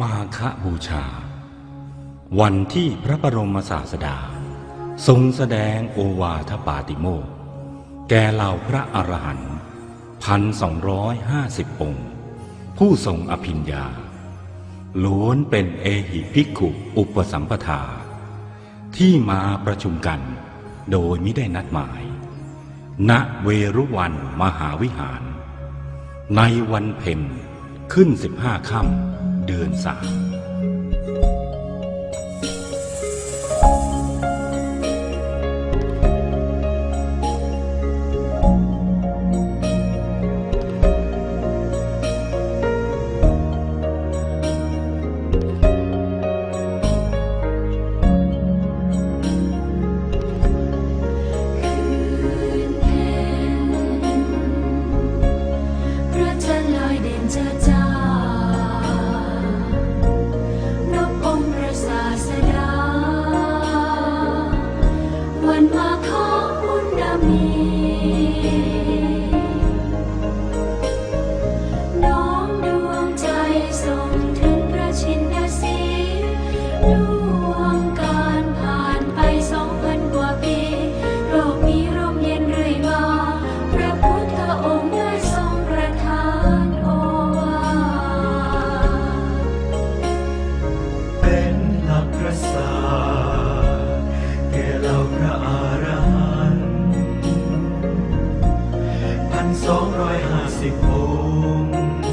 มาคบูชา วันที่พระบรมศาสดา ทรงแสดงโอวาทปาติโมกแก่เหล่าพระอรหันต์พันสองร้อยห้าสิบองค์ ผู้ทรงอภิญญา ล้วนเป็นเอหิภิกขุอุปสัมปทา ที่มาประชุมกันโดยมิได้นัดหมาย ณเวรุวันมหาวิหาร ในวันเพ็ญขึ้นสิบห้าค่ำ เดือนสาม น้อมดวงใจส่งถึงพระชินสี ร้อยห้าสิบองค์